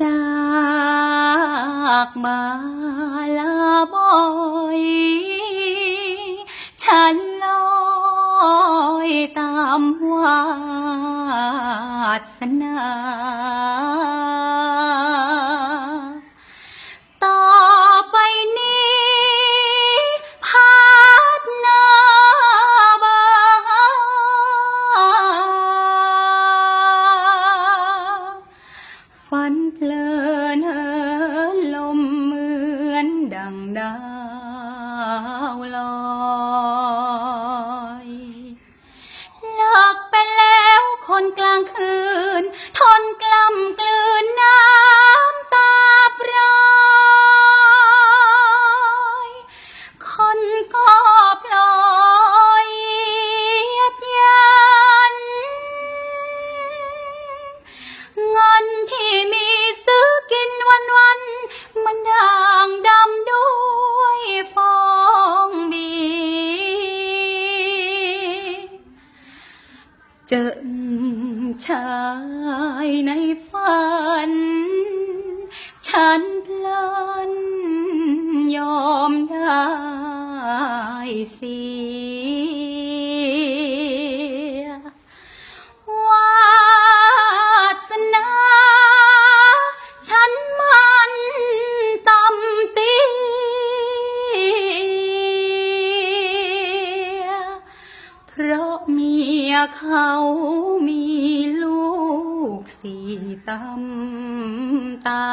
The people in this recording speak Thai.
จากมาลาบอยฉันลอยตามวาสนา นเหินลมเหมือนดังดาวลอยหลอกไปแล้วคนกลางคืนท เจอชายในฝัน ฉันพลันยอมได้สิ เพราะเมียเขามีลูกสี่ตำตา